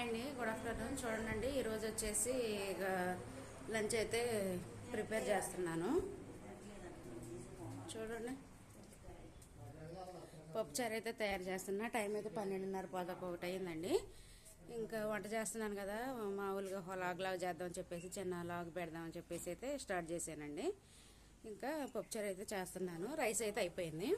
అండి good afternoon. చూడండి ఈరోజు వచ్చేసి ఇక లంచ్ అయితే ప్రిపేర్ చేస్తున్నాను. చూడండి. పప్పుచారు అయితే తయారు చేస్తున్నా. టైం అయితే పన్నెండున్నర పదకొకటి అయిందండి ఇంకా వంట చేస్తున్నాను కదా మామూలుగా లాగ్ లాగ్ చేద్దామని చెప్పేసి చిన్న లాగ్ పెడదామని చెప్పేసి అయితే స్టార్ట్ చేశానండి. ఇంకా పప్పుచారు అయితే చేస్తున్నాను. రైస్ అయితే అయిపోయింది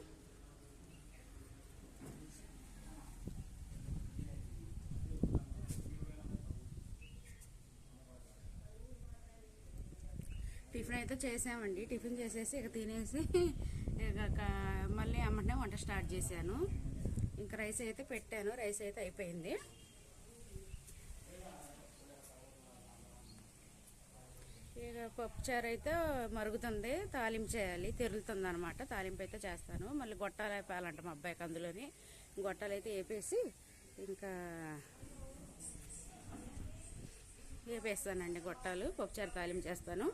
టిఫిన్ అయితే చేసామండి టిఫిన్ చేసేసి ఇక తినేసి ఇక మళ్ళీ అమ్మటనే వంట స్టార్ట్ చేశాను. ఇంకా రైస్ అయితే పెట్టాను. రైస్ అయితే అయిపోయింది. ఇక పప్పుచారు అయితే మరుగుతుంది. తాలింపు చేయాలి. తెరులుతుంది అనమాట తాలింపు అయితే చేస్తాను. మళ్ళీ గొట్టాలు వేపాలంట మా అబ్బాయికి అందులోని. గొట్టాలు అయితే వేపేసి ఇంకా వేపేస్తానండి గొట్టాలు. పప్పుచారు తాలింపు చేస్తాను.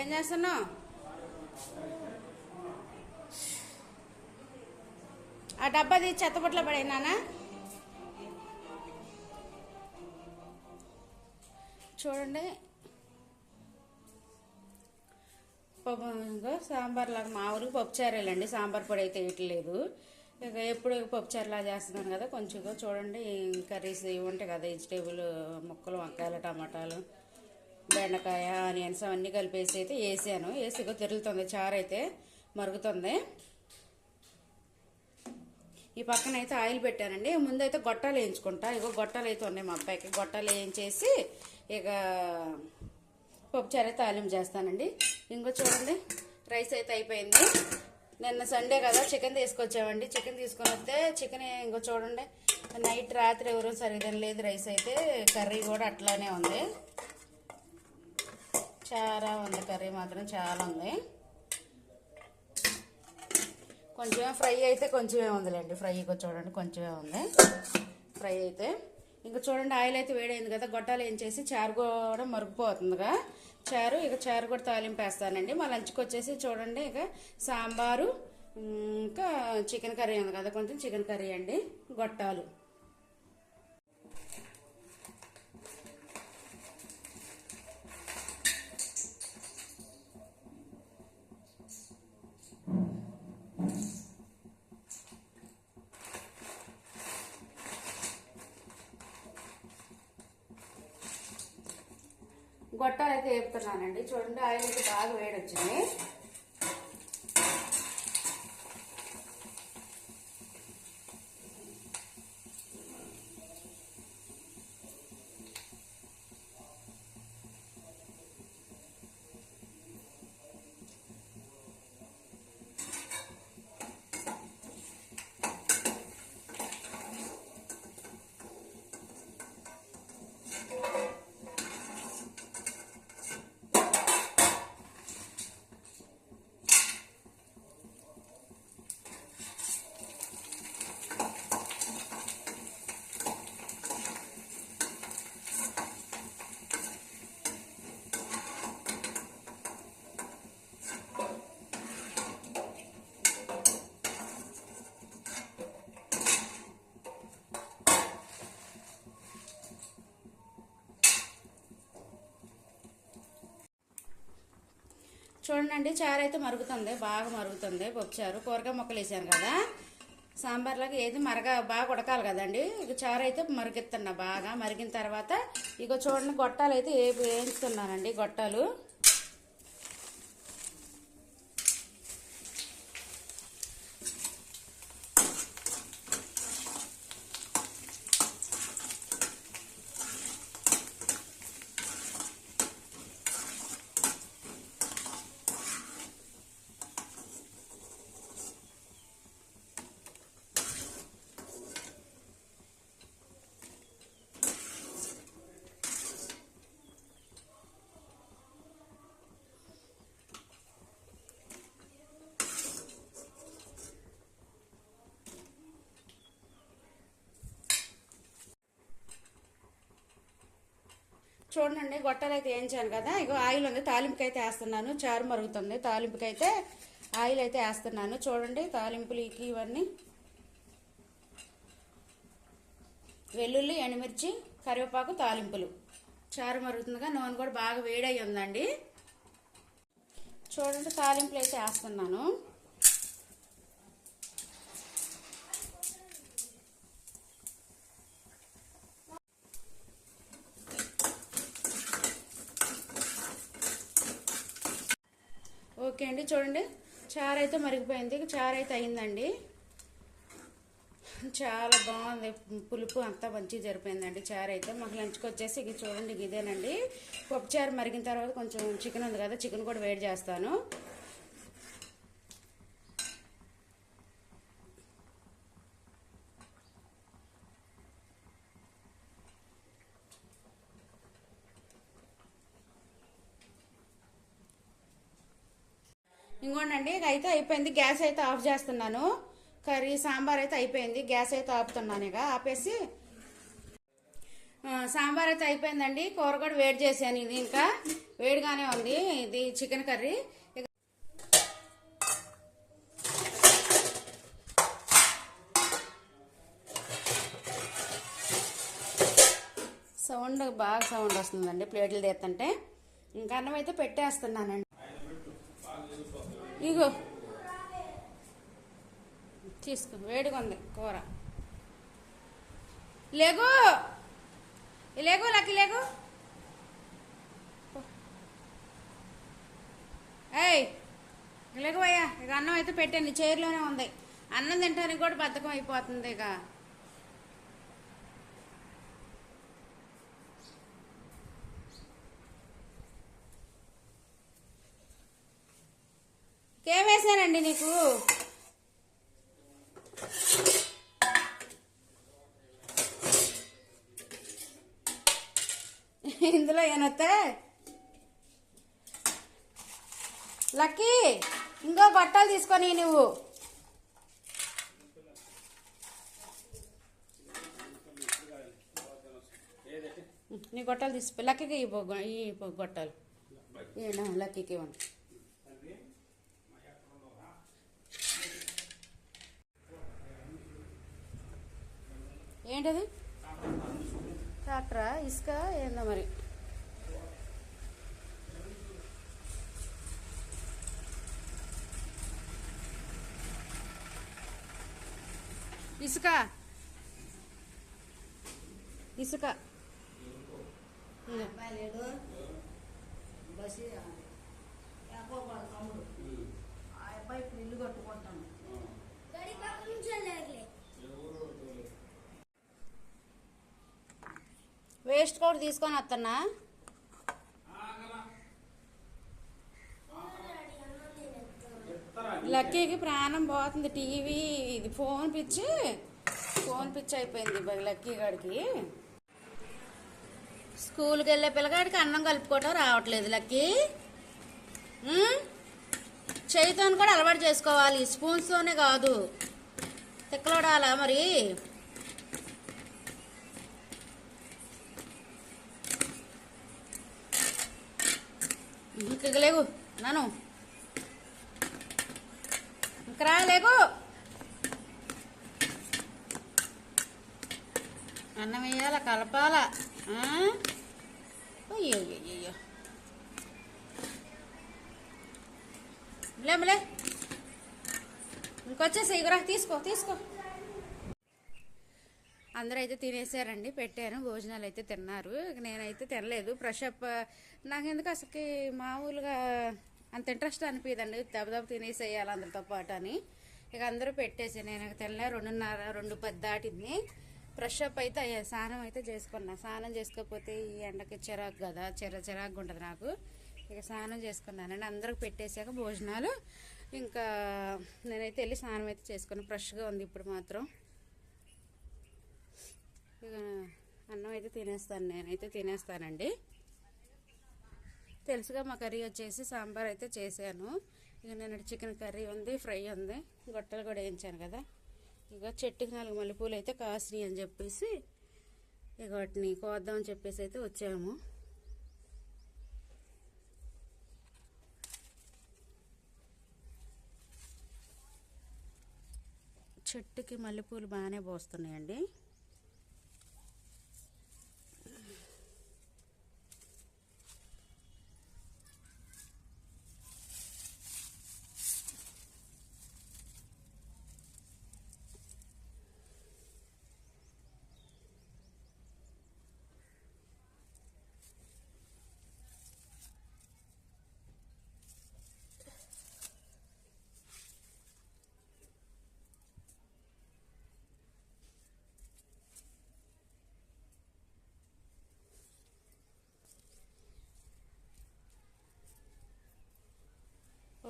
ఏం చేస్తున్నావు? ఆ డబ్బాది చెత్తబుట్లో పడేనానా చూడండి. పప్పు సాంబార్ లాగా మా ఊరికి పప్పుచారేలండి సాంబార్ పొడి అయితే వేయట్లేదు ఇక ఎప్పుడు పప్పుచారులా చేస్తున్నాను కదా కొంచెం చూడండి. కర్రీస్ ఇవి ఉంటాయి కదా వెజిటేబుల్ ముక్కలు వంకాయలు టమాటాలు. బెండకాయ ఆనియన్స్ అవన్నీ కలిపేసి అయితే వేసాను. వేసి తిరుగుతుంది. చారు అయితే మరుగుతుంది. ఈ పక్కన అయితే ఆయిల్ పెట్టానండి. ముందైతే గొట్టాలు వేయించుకుంటా. ఇగో గొట్టాలు అయితే ఉన్నాయి మా అబ్బాయికి. గొట్టాలు వేయించేసి ఇక పప్పుచారు అయితే తాలింపు చేస్తానండి. ఇంకో చూడండి. రైస్ అయితే అయిపోయింది. నిన్న సండే కదా చికెన్ తీసుకొచ్చామండి. చికెన్ తీసుకొని వస్తే చికెన్ ఇంకో చూడండి. నైట్ రాత్రి ఎవరూ సరిగ్గా లేదు రైస్ అయితే. కర్రీ కూడా అట్లానే ఉంది. చాలా ఉంది కర్రీ మాత్రం చాలా ఉంది. కొంచెమే ఫ్రై అయితే కొంచెమే ఉందిలేండి. ఫ్రై చూడండి కొంచెమే ఉంది. ఫ్రై అయితే. ఇంకా చూడండి ఆయిల్ అయితే వేడైంది కదా గొట్టాలు ఏం చేసి చారు కూడా మరుగుపోతుందిగా. చారు ఇక చారు కూడా తాలింపు వేస్తానండి. మా లంచ్కి వచ్చేసి చూడండి ఇక సాంబారు ఇంకా చికెన్ కర్రీ ఉంది కదా కొంచెం చికెన్ కర్రీ అండి గొట్టాలు. గొట్టాలు అయితే వేపుతున్నానండి చూడండి ఆయిల్ అయితే బాగా వేడి వచ్చింది చూడండి చారు అయితే మరుగుతుంది బాగా మరుగుతుంది. పప్పుచారు కూరగాయ మొక్కలు వేసాను కదా. సాంబార్లోకి ఏది మరగ బాగా ఉడకాలి కదండి. ఇక చారు అయితే మరిగిస్తున్నా బాగా. మరిగిన తర్వాత ఇక చూడండి గొట్టాలు అయితే ఏ వేయించుతున్నానండి గొట్టాలు. చూడండి గొట్టలు అయితే వేయించాను కదా. ఇగో ఆయిల్ ఉంది తాలింపుకి అయితే వేస్తున్నాను. చారు మరుగుతుంది తాలింపుకి అయితే ఆయిల్ అయితే వేస్తున్నాను. చూడండి తాలింపులకి ఇవన్నీ. వెల్లుల్లి ఎండుమిర్చి కరివేపాకు తాలింపులు. చారు మరుగుతుందిగా నూనె కూడా బాగా వేడై ఉందండి. చూడండి తాలింపులు అయితే వేస్తున్నాను. ఓకే అండి చూడండి. చారు అయితే మరిగిపోయింది. చారు అయితే అయిందండి. చాలా బాగుంది. పులుపు అంతా మంచిగా జరిపోయిందండి చారు అయితే. మాకు లంచ్కి వచ్చేసి ఇది చూడండి ఇదేనండి. పప్పు చారు మరిగిన తర్వాత కొంచెం చికెన్ ఉంది కదా చికెన్ కూడా వేడి చేస్తాను. ఇంకోండి అయితే అయిపోయింది గ్యాస్ అయితే ఆఫ్ చేస్తున్నాను. కర్రీ సాంబార్ అయితే అయిపోయింది గ్యాస్ అయితే ఆపుతున్నాను ఇక ఆపేసి సాంబార్ అయితే అయిపోయిందండి కూర కూడా వేడి చేశాను ఇది ఇంకా వేడిగానే ఉంది ఇది చికెన్ కర్రీ. సౌండ్ బాగా సౌండ్ వస్తుందండి ప్లేట్లు తీస్తుంటే. ఇంకా అన్నం అయితే పెట్టేస్తున్నానండి. ఇగో. తీసుకో వేడిగా ఉంది కూర. లేగు. లేగు లక్కి లేగు. ఏయ్ లేగు అయ్యా ఇక అన్నం అయితే పెట్టండి చైర్లోనే ఉంది. అన్నం తింటానికి కూడా బద్ధకం అయిపోతుంది ఇక ఏం వేసానండి నీకు. ఇందులో ఏనొత్తే? లక్కీ ఇంకో బట్టలు తీసుకొని నువ్వు. నీ గొట్టాలు తీసిపో లక్కీకి ఈ గొట్టాలు ఏనా లక్కీకి ఇవ్వండి. ఏంటది? ట్రాక్టరా? ఇసుక? ఏందో మరి? ఇసుక. ఇసుక. వేస్ట్ తీసుకొని వస్తున్నా. లక్కీకి ప్రాణం పోతుంది. టీవీ ఇది ఫోన్ పిచ్చి ఫోన్ పిచ్చి అయిపోయింది లక్కీ గడికి. స్కూల్కి వెళ్ళే పిల్లగాడికి అన్నం కలుపుకోవటం రావట్లేదు లక్కీ. చేయితోని చేయితో కూడా అలవాటు చేసుకోవాలి. స్పూన్స్తోనే కాదు. తిక్కలోడాలా మరి? ఇంక లేవు నాను. ఇంక రా అన్నం వేయాల కలపాల? అయ్యో అయ్యో లేమలే ఇంకొచ్చేసి ఇగురా తీసుకో తీసుకో. అందరూ అయితే తినేసారండి పెట్టాను భోజనాలు అయితే తిన్నారు. ఇక నేనైతే తినలేదు. ఫ్రెష్ అప్ నాకు ఎందుకు అసలుకి మామూలుగా అంత ఇంట్రెస్ట్ అనిపించదండి దెబ్బ తినేసేయాలి అందరితో పాటు అని. ఇక అందరూ పెట్టేసి నేను తెల్ల తినలే. రెండున్నర రెండు పది దాటింది. ఫ్రెష్ అప్ అయితే అయ్యా స్నానం అయితే చేసుకున్నా. స్నానం చేసుకోకపోతే ఈ ఎండకి చిరాకు కదా. చిర చిరాకు ఉంటుంది నాకు. ఇక స్నానం చేసుకున్నానండి. అందరికి పెట్టేసాక భోజనాలు. ఇంకా నేనైతే వెళ్ళి స్నానం అయితే చేసుకున్నాను ఫ్రెష్గా ఉంది ఇప్పుడు మాత్రం. అన్నం అయితే తినేస్తాను నేనైతే తినేస్తానండి. తెలుసుగా మా కర్రీ వచ్చేసి సాంబార్ అయితే చేశాను. ఇక నేను చికెన్ కర్రీ ఉంది ఫ్రై ఉంది గొట్టలు కూడా వేయించాను కదా. ఇక చెట్టుకి నాలుగు మల్లెపూలు అయితే కాసినాయి అని చెప్పేసి ఇక వాటిని కోద్దామని చెప్పేసి అయితే వచ్చాము. చెట్టుకి మల్లెపూలు బాగానే పోస్తున్నాయండి.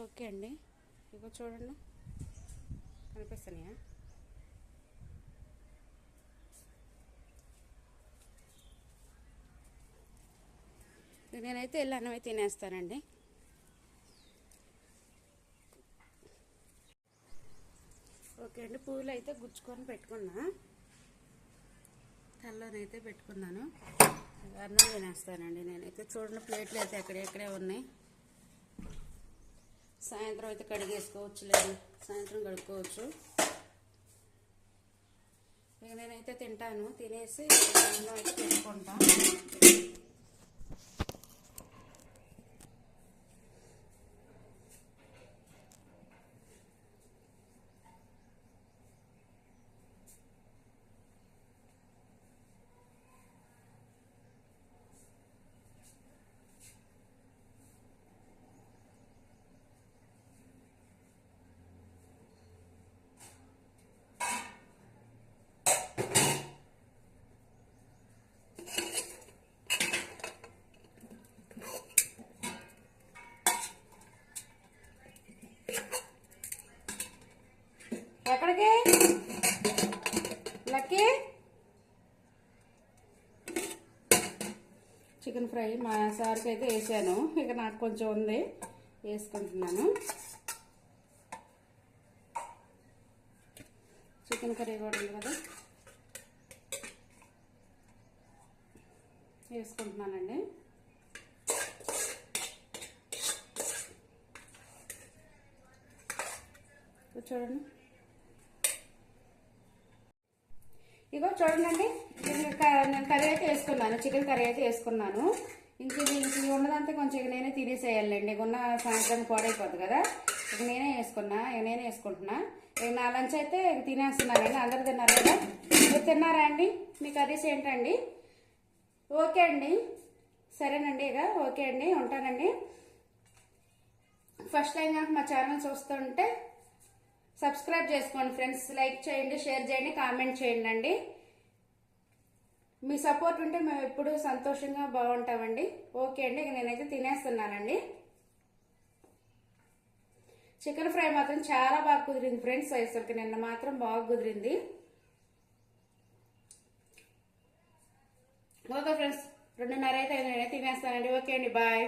ఓకే అండి. ఇగో చూడండి. కనిపిస్తున్నాయా? నేనైతే వెళ్ళి అయితే తినేస్తానండి. ఓకే అండి పూలు అయితే గుచ్చుకొని పెట్టుకున్నా. తల్లోనైతే పెట్టుకున్నాను. అన్నం తినేస్తానండి నేనైతే. చూడండి ప్లేట్లు అయితే ఎక్కడెక్కడే ఉన్నాయి. సాయంత్రం అయితే కడిగేసుకోవచ్చు లేదు సాయంత్రం కడుక్కోవచ్చు. ఇక నేనైతే తింటాను. తినేసి అన్నం అయితే పెట్టుకుంటా ఎక్కడికి లక్కీ చికెన్ ఫ్రై మా సార్కి అయితే వేసాను. ఇక నాకు కొంచెం ఉంది. వేసుకుంటున్నాను. చికెన్ కర్రీ కూడా ఉంది కదా. వేసుకుంటున్నానండి. చూడండి. ఇగో చూడండి కర్రీ అయితే వేసుకున్నాను చికెన్ కర్రీ అయితే వేసుకున్నాను. ఇంక ఇది ఇంక ఉన్నదంతా కొంచెం ఇక నేనే తినేసేయాలండి ఇక ఉన్న సాయంత్రం పాడైపోద్ది కదా. ఇక నేనే వేసుకున్నా ఇక నేనే వేసుకుంటున్నా. ఇక నా లంచ్ అయితే ఇక తినేస్తున్నానండి అందరు తిన్నారు కదా? మీరు తిన్నారా అండి? మీ కర్రీస్ ఏంటండి? ఓకే అండి. సరేనండి ఇక. ఓకే అండి. ఉంటానండి. ఫస్ట్ టైం కనుక మా ఛానల్ చూస్తుంటే సబ్స్క్రైబ్ చేసుకోండి ఫ్రెండ్స్. లైక్ చేయండి షేర్ చేయండి కామెంట్ చేయండి అండి. మీ సపోర్ట్ ఉంటే మేము ఎప్పుడు సంతోషంగా బాగుంటామండి. ఓకే అండి ఇక నేనైతే తినేస్తున్నానండి. చికెన్ ఫ్రై మాత్రం చాలా బాగా కుదిరింది ఫ్రెండ్స్ అసలుకి నిన్న మాత్రం బాగా కుదిరింది. ఓకే ఫ్రెండ్స్ రెండున్నర అయితే నేనైతే తినేస్తానండి. ఓకే అండి బాయ్.